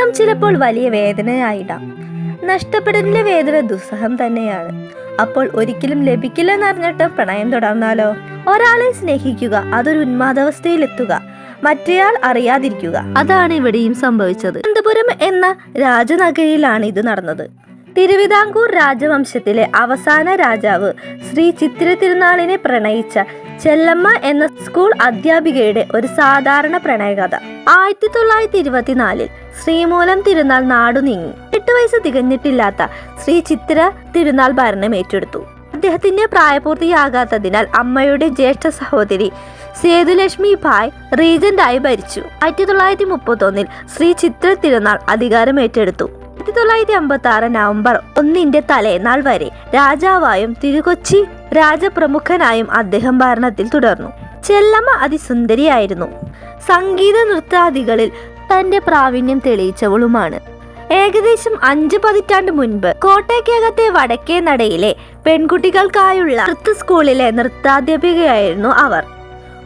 സ്നേഹം ചിലപ്പോൾ വലിയ വേദനയായിടാം. നഷ്ടപ്പെടലിന്റെ വേദന ദുസ്സഹം തന്നെയാണ്. അപ്പോൾ ഒരിക്കലും ലഭിക്കില്ലെന്നറിഞ്ഞിട്ട് പ്രണയം തുടർന്നാലോ? ഒരാളെ സ്നേഹിക്കുക അതൊരു ഉന്മാദാവസ്ഥയിലെത്തുക മറ്റേയാൾ അറിയാതിരിക്കുക അതാണ് ഇവിടെയും സംഭവിച്ചത്. അനന്തപുരം എന്ന രാജനഗരിയിലാണ് ഇത് നടന്നത്. തിരുവിതാംകൂർ രാജവംശത്തിലെ അവസാന രാജാവ് ശ്രീ ചിത്തിര തിരുനാളിനെ പ്രണയിച്ച ചെല്ലമ്മ എന്ന സ്കൂൾ അധ്യാപികയുടെ ഒരു സാധാരണ പ്രണയകഥ ആയിരത്തി തൊള്ളായിരത്തി ഇരുപത്തിനാലിൽ ശ്രീമൂലം തിരുനാൾ നാടു നീങ്ങി. എട്ട് വയസ്സ് തികഞ്ഞിട്ടില്ലാത്ത ശ്രീ ചിത്ര തിരുനാൾ ഭരണം ഏറ്റെടുത്തു. അദ്ദേഹത്തിന്റെ പ്രായപൂർത്തിയാകാത്തതിനാൽ അമ്മയുടെ ജ്യേഷ്ഠ സഹോദരി സേതുലക്ഷ്മി ഭായ് റീജന്റായി ഭരിച്ചു. ആയിരത്തി തൊള്ളായിരത്തി മുപ്പത്തി ഒന്നിൽ ശ്രീ ചിത്ര തിരുനാൾ അധികാരം ഏറ്റെടുത്തു. ആയിരത്തി തൊള്ളായിരത്തി അമ്പത്തി ആറ് നവംബർ ഒന്നിന്റെ തലേനാൾ വരെ രാജാവായും തിരുകൊച്ചി രാജപ്രമുഖനായും അദ്ദേഹം ഭരണത്തിൽ തുടർന്നു. ചെല്ലമ്മ അതിസുന്ദരിയായിരുന്നു. സംഗീത നൃത്താദികളിൽ തന്റെ പ്രാവീണ്യം തെളിയിച്ചവളുമാണ്. ഏകദേശം അഞ്ച് പതിറ്റാണ്ട് മുൻപ് കോട്ടയ്ക്കകത്തെ വടക്കേ നടയിലെ പെൺകുട്ടികൾക്കായുള്ള നൃത്ത സ്കൂളിലെ നൃത്താധ്യാപികയായിരുന്നു അവർ.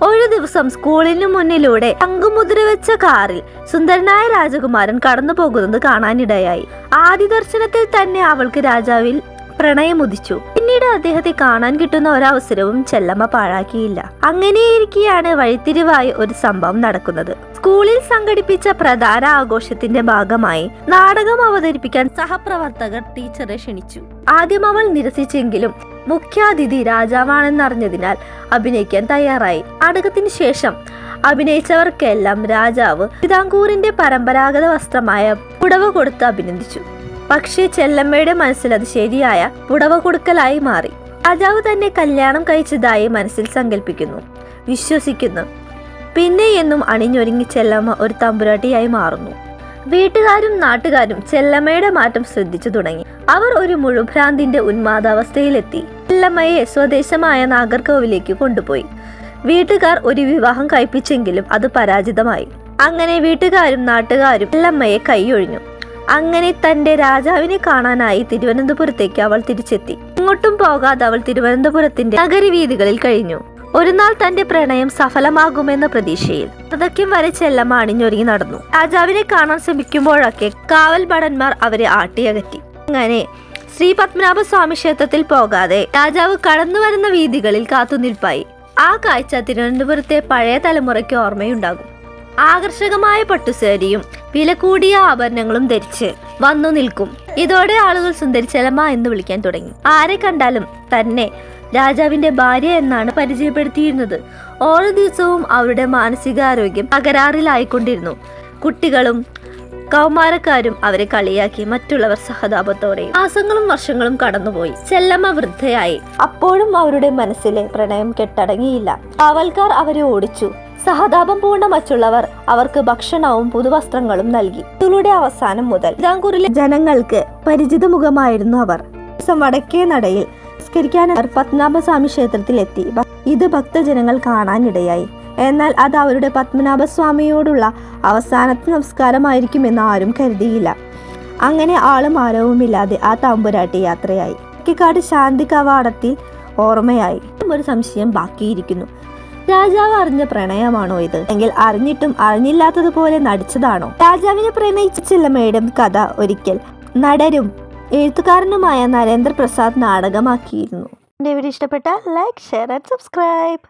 ഒരു ദിവസം സ്കൂളിനു മുന്നിലൂടെ തങ്കുമുദ്ര വെച്ച കാറിൽ സുന്ദരനായ രാജകുമാരൻ കടന്നു പോകുന്നത് കാണാനിടയായി. ആദ്യ ദർശനത്തിൽ തന്നെ അവൾക്ക് രാജാവിൽ പ്രണയമുദിച്ചു. പിന്നീട് അദ്ദേഹത്തെ കാണാൻ കിട്ടുന്ന ഒരവസരവും ചെല്ലമ്മ പാഴാക്കിയില്ല. അങ്ങനെയിരിക്കെയാണ് വഴിത്തിരിവായി ഒരു സംഭവം നടക്കുന്നത്. സ്കൂളിൽ സംഘടിപ്പിച്ച പ്രധാന ആഘോഷത്തിന്റെ ഭാഗമായി നാടകം അവതരിപ്പിക്കാൻ സഹപ്രവർത്തകർ ടീച്ചറെ ക്ഷണിച്ചു. ആദ്യം അവൾ നിരസിച്ചെങ്കിലും മുഖ്യാതിഥി രാജാവാണെന്നറിഞ്ഞതിനാൽ അഭിനയിക്കാൻ തയ്യാറായി. നാടകത്തിന് ശേഷം അഭിനയിച്ചവർക്കെല്ലാം രാജാവ് തിതാങ്കൂറിന്റെ പരമ്പരാഗത വസ്ത്രമായ പുടവ കൊടുത്ത് അഭിനന്ദിച്ചു. പക്ഷേ ചെല്ലമ്മയുടെ മനസ്സിൽ അത് ശരിയായ പുടവ കൊടുക്കലായി മാറി. രാജാവ് തന്നെ കല്യാണം കഴിച്ചതായി മനസ്സിൽ സങ്കല്പിക്കുന്നു വിശ്വസിക്കുന്നു. പിന്നെ എന്നും അണിഞ്ഞൊരുങ്ങി ചെല്ലമ്മ ഒരു തമ്പുരാട്ടിയായി മാറുന്നു. വീട്ടുകാരും നാട്ടുകാരും ചെല്ലമ്മയുടെ മാറ്റം ശ്രദ്ധിച്ചു തുടങ്ങി. അവർ ഒരു മുഴുഭ്രാന്തിന്റെ ഉന്മാദാവസ്ഥയിലെത്തി. ചെല്ലമ്മയെ സ്വദേശമായ നാഗർകോവിലേക്ക് കൊണ്ടുപോയി. വീട്ടുകാർ ഒരു വിവാഹം കഴിപ്പിച്ചെങ്കിലും അത് പരാജിതമായി. അങ്ങനെ വീട്ടുകാരും നാട്ടുകാരും ചെല്ലമ്മയെ കൈയൊഴിഞ്ഞു. അങ്ങനെ തന്റെ രാജാവിനെ കാണാനായി തിരുവനന്തപുരത്തേക്ക് അവൾ തിരിച്ചെത്തി. ഇങ്ങോട്ടും പോകാതെ അവൾ തിരുവനന്തപുരത്തിന്റെ നഗരവീതികളിൽ കഴിഞ്ഞു. ഒരു നാൾ തന്റെ പ്രണയം സഫലമാകുമെന്ന പ്രതീക്ഷയിൽ അതൊക്കെ വരെ ചെല്ലമ്മ അണിഞ്ഞൊരുങ്ങി നടന്നു. രാജാവിനെ കാണാൻ ശ്രമിക്കുമ്പോഴൊക്കെ കാവൽ ഭടന്മാർ അവരെ ആട്ടിയകറ്റി. അങ്ങനെ ശ്രീ പത്മനാഭ സ്വാമി ക്ഷേത്രത്തിൽ പോകാതെ രാജാവ് കടന്നു വരുന്ന വീതികളിൽ കാത്തുനിൽപ്പായി. ആ കാഴ്ച തിരുവനന്തപുരത്തെ പഴയ തലമുറയ്ക്ക് ഓർമ്മയുണ്ടാകും. ആകർഷകമായ പട്ടുസാരിയും വില കൂടിയ ആഭരണങ്ങളും ധരിച്ച് വന്നു നിൽക്കും. ഇതോടെ ആളുകൾ സുന്ദരി ചെലമ്മ എന്ന് വിളിക്കാൻ തുടങ്ങി. ആരെ കണ്ടാലും തന്നെ രാജാവിന്റെ ഭാര്യ എന്നാണ് പരിചയപ്പെടുത്തിയിരുന്നത്. ഓരോ ദിവസവും അവരുടെ മാനസികാരോഗ്യം തകരാറിലായിക്കൊണ്ടിരുന്നു. കുട്ടികളും കൗമാരക്കാരും അവരെ കളിയാക്കി മറ്റുള്ളവർ സഹതാപത്തോടെ മാസങ്ങളും വർഷങ്ങളും കടന്നുപോയി. ചെല്ലമ്മ വൃദ്ധയായി. അപ്പോഴും അവരുടെ മനസ്സിലെ പ്രണയം കെട്ടടങ്ങിയില്ല. കാവൽക്കാർ അവരെ ഓടിച്ചു. സഹതാപം പൂണ്ട മറ്റുള്ളവർ അവർക്ക് ഭക്ഷണവും പുതുവസ്ത്രങ്ങളും നൽകി. ഇതിലൂടെ അവസാനം മുതൽ തിരുവിതാംകൂറിലെ ജനങ്ങൾക്ക് പരിചിത മുഖമായിരുന്നു അവർ വടക്കേ നടയിൽ സംസ്കരിക്കാൻ അവർ പത്മനാഭസ്വാമി ക്ഷേത്രത്തിലെത്തി. ഇത് ഭക്തജനങ്ങൾ കാണാനിടയായി. എന്നാൽ അത് അവരുടെ പത്മനാഭസ്വാമിയോടുള്ള അവസാനത്തെ നമസ്കാരമായിരിക്കുമെന്ന് ആരും കരുതിയില്ല. അങ്ങനെ ആളും ആരവുമില്ലാതെ ആ തമ്പുരാട്ടി യാത്രയായി. തെക്കേക്കാട് ശാന്തി കവാടത്തിൽ ഓർമ്മയായി. ഒരു സംശയം ബാക്കിയിരിക്കുന്നു. രാജാവ് അറിഞ്ഞ പ്രണയമാണോ ഇത്? എങ്കിൽ അറിഞ്ഞിട്ടും അറിഞ്ഞില്ലാത്തതുപോലെ നടിച്ചതാണോ? രാജാവിനെ പ്രണയിച്ച ചെല്ലമ്മയുടെ കഥ ഒരിക്കൽ. നടരും എഴുത്തുകാരനുമായ നരേന്ദ്ര പ്രസാദ് നാടകമാക്കിയിരുന്നു. എന്റെ വീഡിയോ ഇഷ്ടപ്പെട്ട ലൈക്ക് ഷെയർ ആൻഡ് സബ്സ്ക്രൈബ്.